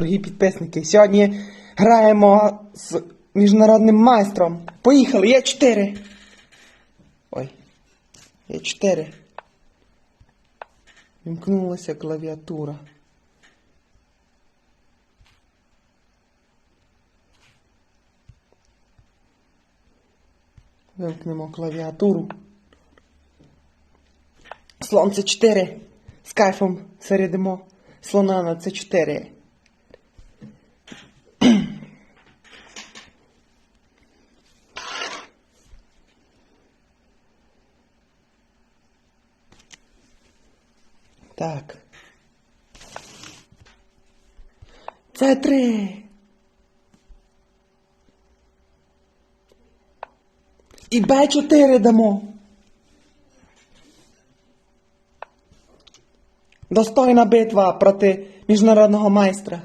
Дорогі підписники, сьогодні граємо з міжнародним майстром. Поїхали, є 4. Ой, є 4. Вімкнулася клавіатура. Вимкнемо клавіатуру. Слон це 4. З кайфом середимо слона на це 4. Так. Це три. І Б4 дамо. Достойна битва проти міжнародного майстра,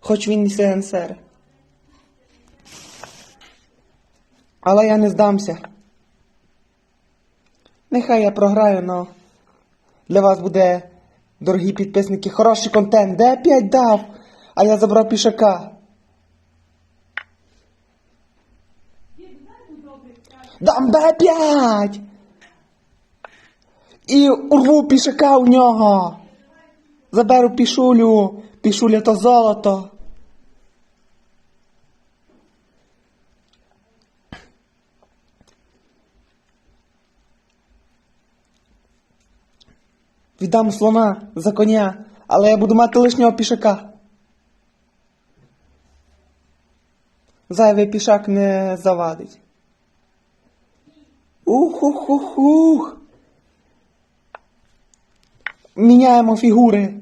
хоч він і СНСР. Але я не здамся. Нехай я програю, но для вас буде, дорогі підписники, хороший контент. Де 5 дав, а я забрав пішака. Дам Б5! І урву пішака у нього. Заберу пішулю, пішуля то золото. Віддам слона за коня, але я буду мати лишнього пішака. Зайвий пішак не завадить. Ух-ух-ух-ух. Міняємо фігури.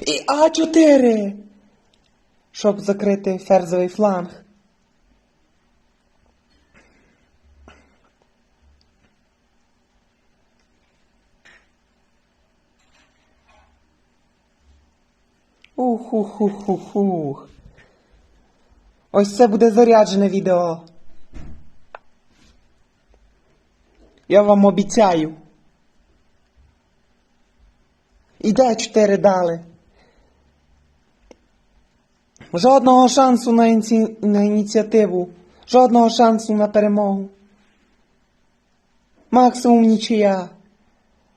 І А4. Щоб закрити ферзовий фланг. Ух-ух-ух-ух-ух. Ось це буде заряджене відео. Я вам обіцяю. Іде 4 дали. Жодного шансу на, ініці... на ініціативу. Жодного шансу на перемогу. Максимум нічия.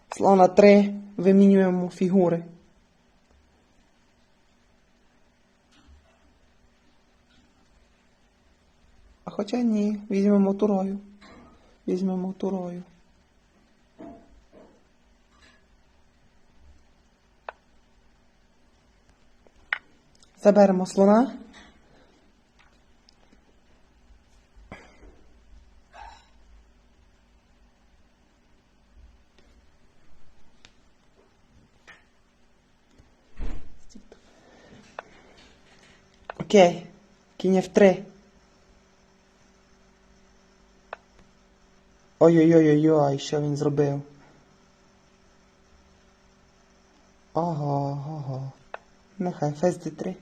Слона 3. Вимінюємо фігури. Хоча ні, візьмемо турою. Візьмемо турою. Заберемо слона. Окей. Кінь F3. Ой-ой-ой-ой, що він зробив? Ого, ого. Нехай фес D3.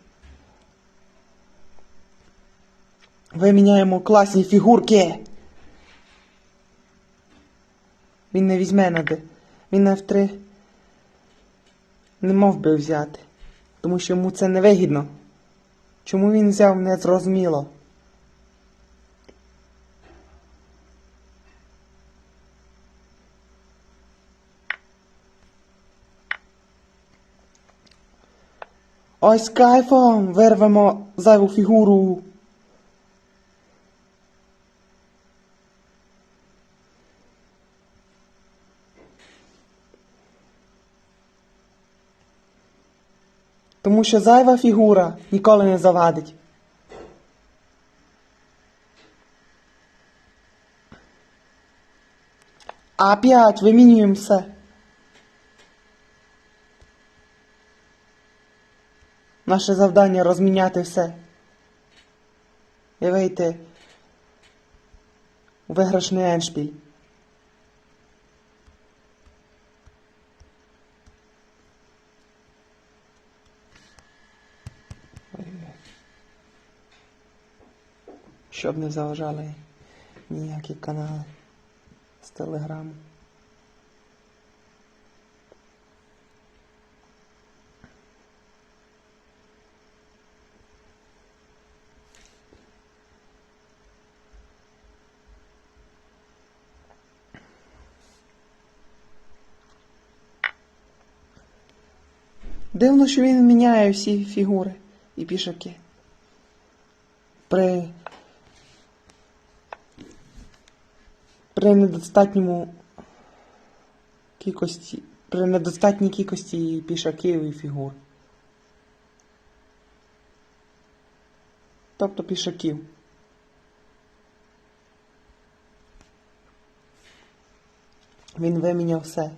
Виміняємо класні фігурки. Він не візьме на Д. Він на F3 не мав би взяти. Тому що йому це не вигідно. Чому він взяв, не зрозуміло. Ось кайфом вирвемо зайву фігуру. Тому що зайва фігура ніколи не завадить. А5, вимінюємо все. Наше завдання розміняти все. І вийти у виграшний еншпіль. Щоб не заважали ніякі канали з телеграму. Дивно, що він міняє всі фігури і пішаки. При. При недостатньому кількості. При недостатній кількості пішаків і фігур. Тобто пішаків. Він виміняв все.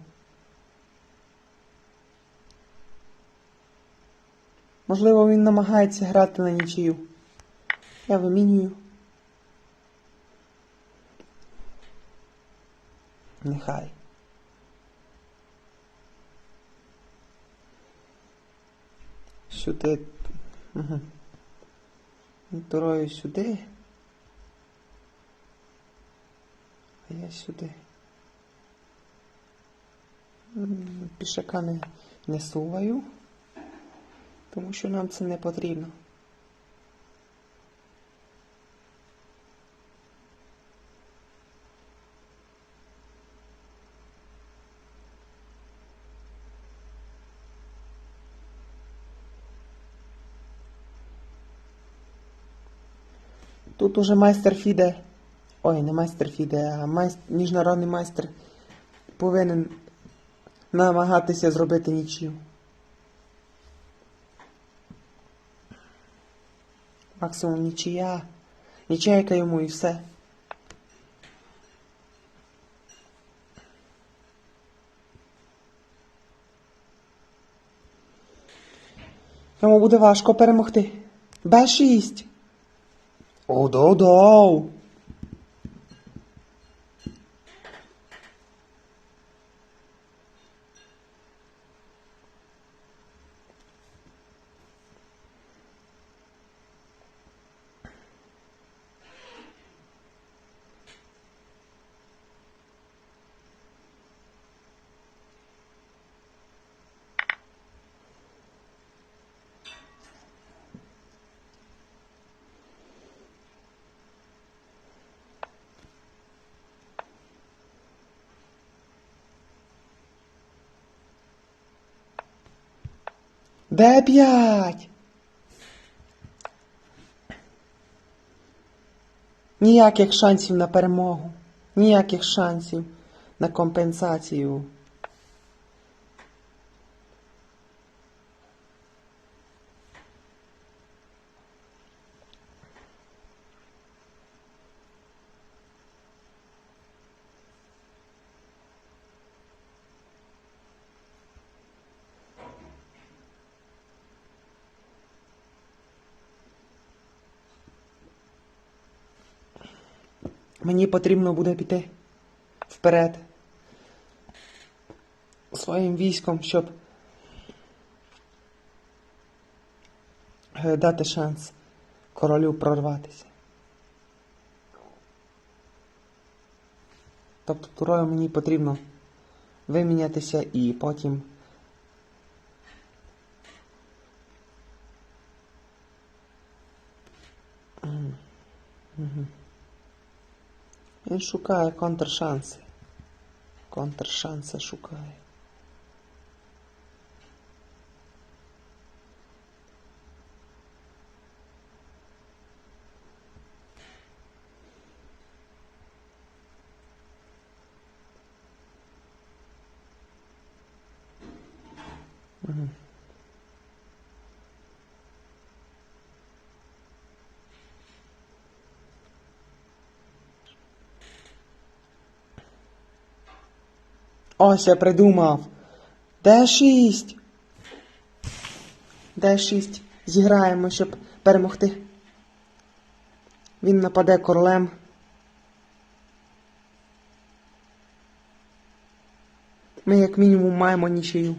Можливо, він намагається грати на нічию. Я вимінюю. Нехай. Сюди. Угу. Турою сюди. А я сюди. Пішака не, не суваю, тому що нам це не потрібно. Тут уже майстер Фіде. Ой, не майстер Фіде, а майст... міжнародний майстер повинен намагатися зробити нічию. Максимум нічия. Нічейка йому і все. Йому буде важко перемогти. Б6. Оу-доу-доу. Д5. Ніяких шансів на перемогу. Ніяких шансів на компенсацію. Мені потрібно буде піти вперед своїм військом, щоб е, дати шанс королю прорватися. Тобто турою мені потрібно вимінятися і потім. Він шукає контршанси. Контршанси шукає. Ось я придумав. Д6. Д6. Зіграємо, щоб перемогти. Він нападе королем. Ми як мінімум маємо нічию.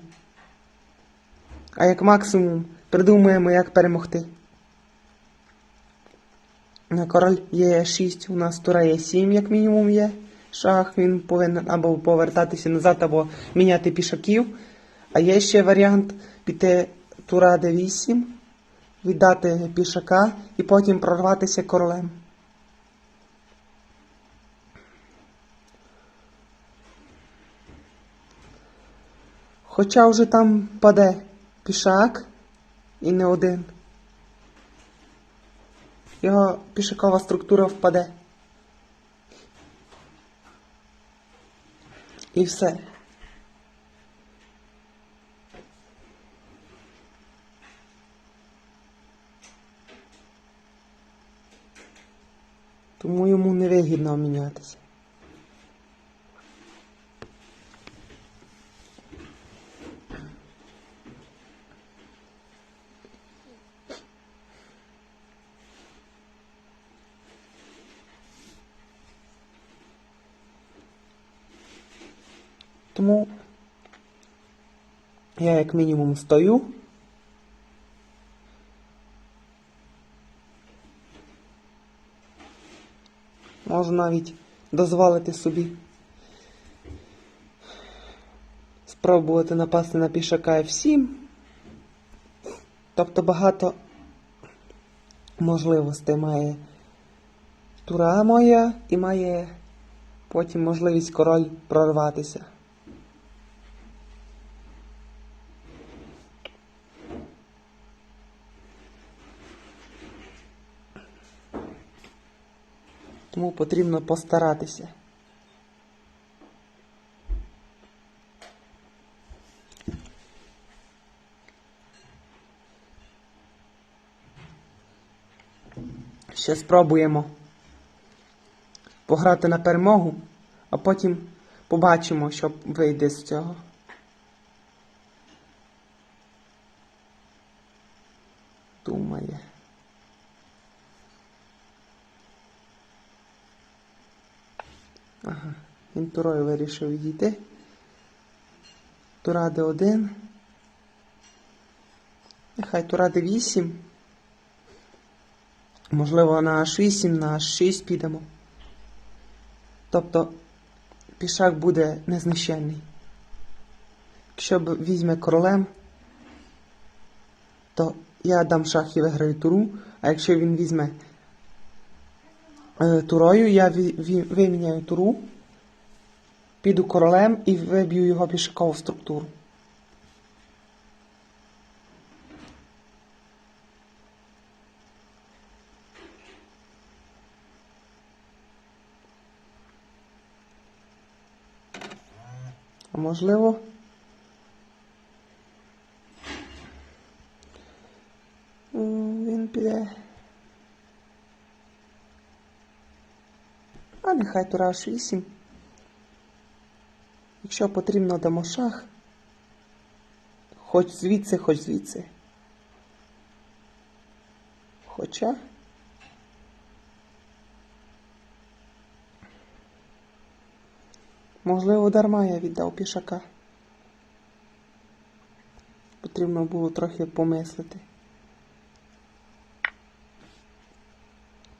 А як максимум придумаємо, як перемогти. На король є 6, у нас тура є 7, як мінімум є. Шах він повинен або повертатися назад, або міняти пішаків. А є ще варіант піти тура d8, віддати пішака і потім прорватися королем. Хоча вже там паде пішак і не один. Його пішакова структура впаде. І все. Тому йому невигідно мінятися. Тому я як мінімум стою. Можу навіть дозволити собі спробувати напасти на пішака F7. Тобто багато можливостей має тура моя і має потім можливість король прорватися. Тому потрібно постаратися. Ще спробуємо пограти на перемогу, а потім побачимо, що вийде з цього. Думає. Ага, він турою вирішив відійти. Тура Д1. Нехай Тура Д8. Можливо, на H8, на H6 підемо. Тобто пішак буде незнищенний. Якщо б візьме королем, то я дам шах і виграю туру, а якщо він візьме е, турою, я виміняю туру, піду королем і виб'ю його пішакову структуру. А можливо. Він піде. А нехай тура H8. Якщо потрібно дамо шах. Хоч звідси, хоч звідси. Хоча. Можливо, дарма я віддав пішака. Потрібно було трохи помислити.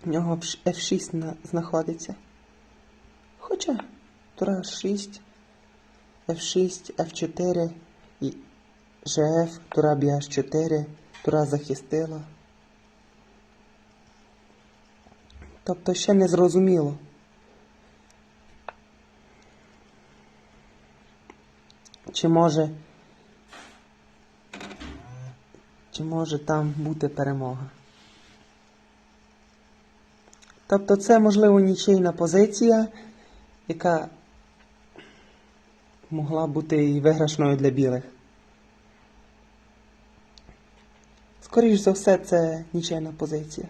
В нього F6 знаходиться. Хоча тура H6, F6, F4 і GF, тура BH4, тура захистила. Тобто ще не зрозуміло. Чи може. Чи може там бути перемога? Тобто це, можливо, нічийна позиція, яка могла бути і виграшною для білих. Скоріш за все, це нічийна позиція.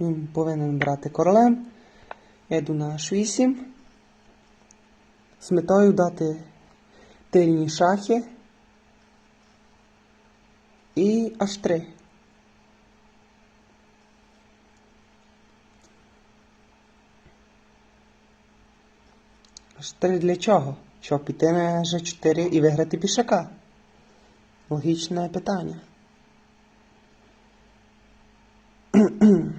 Він повинен брати королем. Я йду на H8. З метою дати тильні шахи. І H3. H3 для чого? Щоб піти на G4 і виграти пішака. Логічне питання.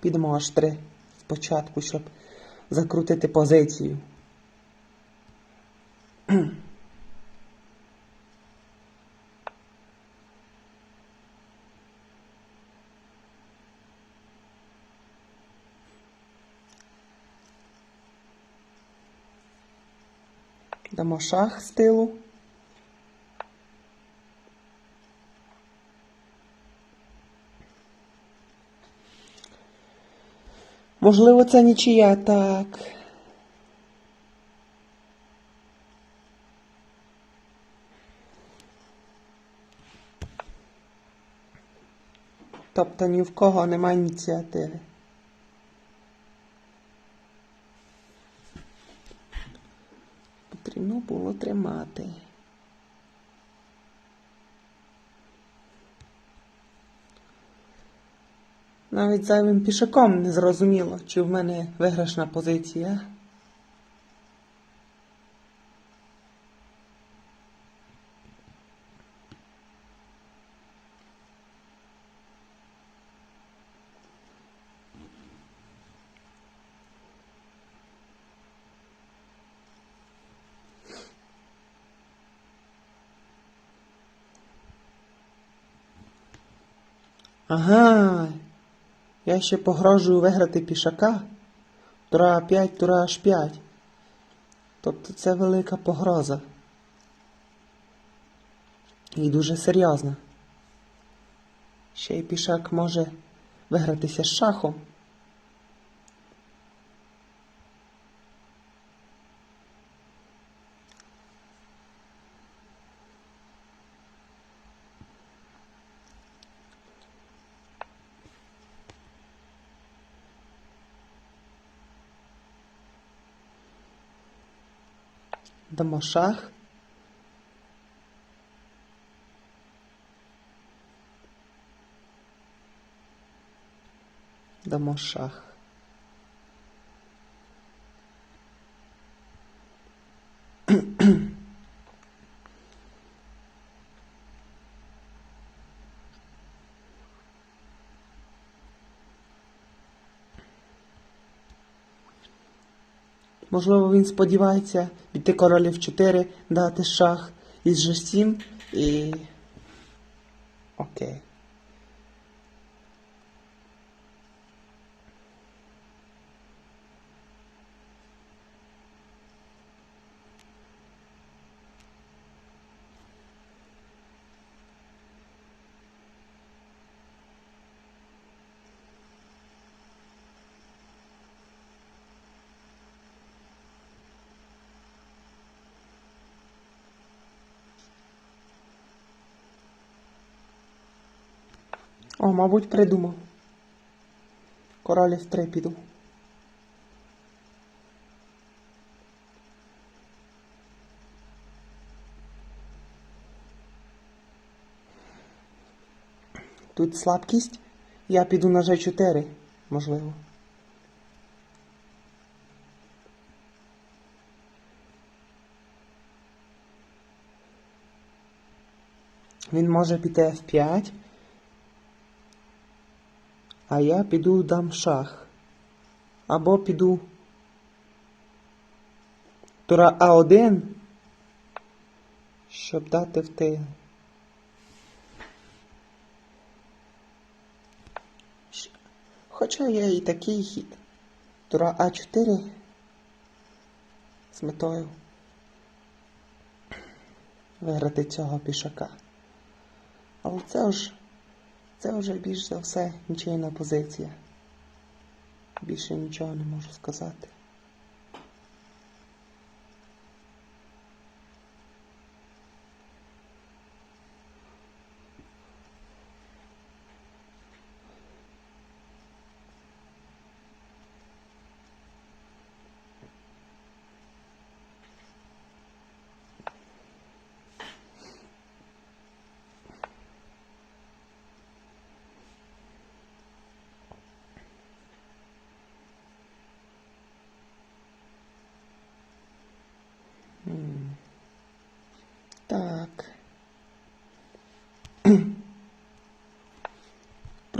Підемо аж три спочатку, щоб закрутити позицію. Дамо шах з тилу. Можливо, це нічия, так. Тобто ні в кого немає ініціативи. Потрібно було тримати. Навіть зайвим пішаком не зрозуміло, чи в мене виграшна позиція. Ага. Я ще погрожую виграти пішака. Тура 5, тура аж 5. Тобто це велика погроза. І дуже серйозна. Ще й пішак може вигратися з шахом. Дамо шах. Дамо шах. Можливо, він сподівається піти королів 4, дати шах із G7 і. Окей. О, мабуть, придумав. Королів 3 піду. Тут слабкість. Я піду на G4, можливо. Він може піти F5. А я піду дам шах. Або піду тура А1, щоб дати в. Щ- Хоча є і такий хід. Тура А4 з метою виграти цього пішака. Але це ж це вже більш за все нічийна позиція. Більше нічого не можу сказати.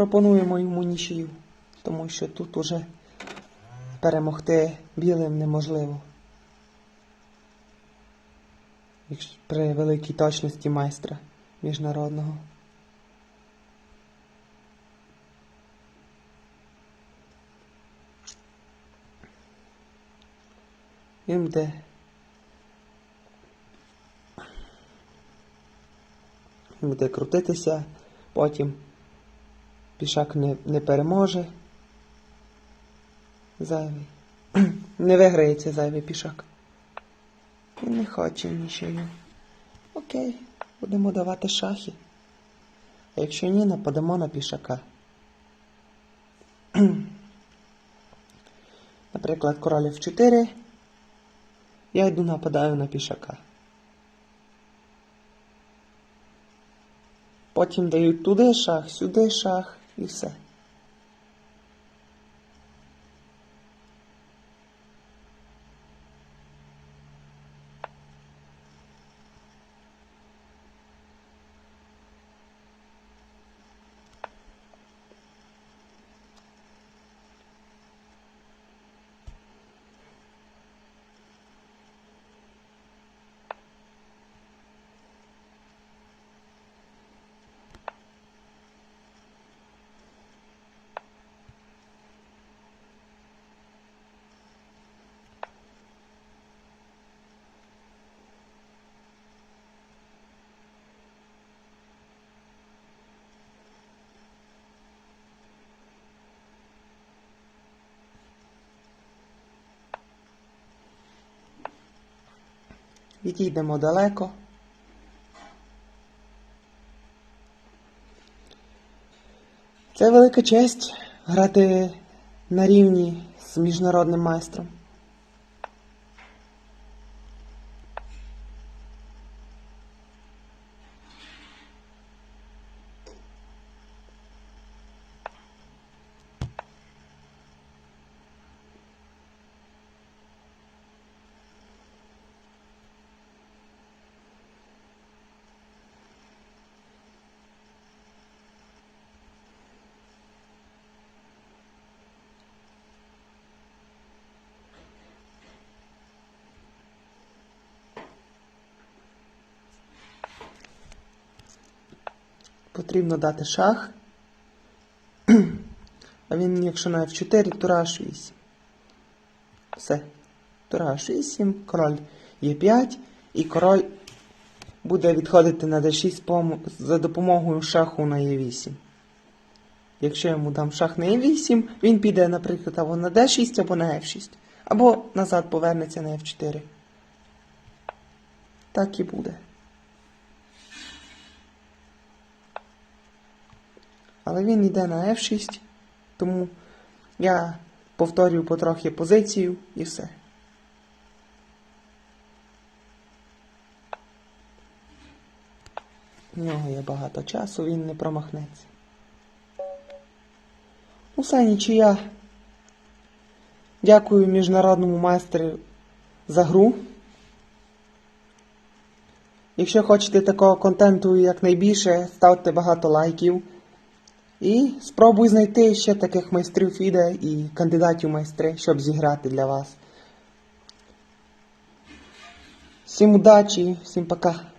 пропонуємо йому нічию, тому що тут уже перемогти білим неможливо. При великій точності майстра міжнародного. Він буде буде крутитися потім пішак не, не переможе. Зайвий. Не виграється зайвий пішак. Він не хоче нічого. Окей, будемо давати шахи. А якщо ні, нападемо на пішака. Наприклад, король F4. Я йду нападаю на пішака. Потім дають туди шах, сюди шах і все. Відійдемо далеко. Це велика честь грати на рівні з міжнародним майстром. Потрібно дати шах. А він, якщо на F4, тура H8. Все. Тура H8, король Е5, і король буде відходити на D6 за допомогою шаху на Е8. Якщо я йому дам шах на Е8, він піде, наприклад, або на D6, або на F6. Або назад повернеться на F4. Так і буде. Але він йде на F6, тому я повторюю потрохи позицію і все. В нього є багато часу, він не промахнеться. Ну, все, нічия. Дякую міжнародному майстру за гру. Якщо хочете такого контенту якнайбільше, ставте багато лайків. І спробуй знайти ще таких майстрів фіде і кандидатів майстри, щоб зіграти для вас. Всім удачі, всім пока.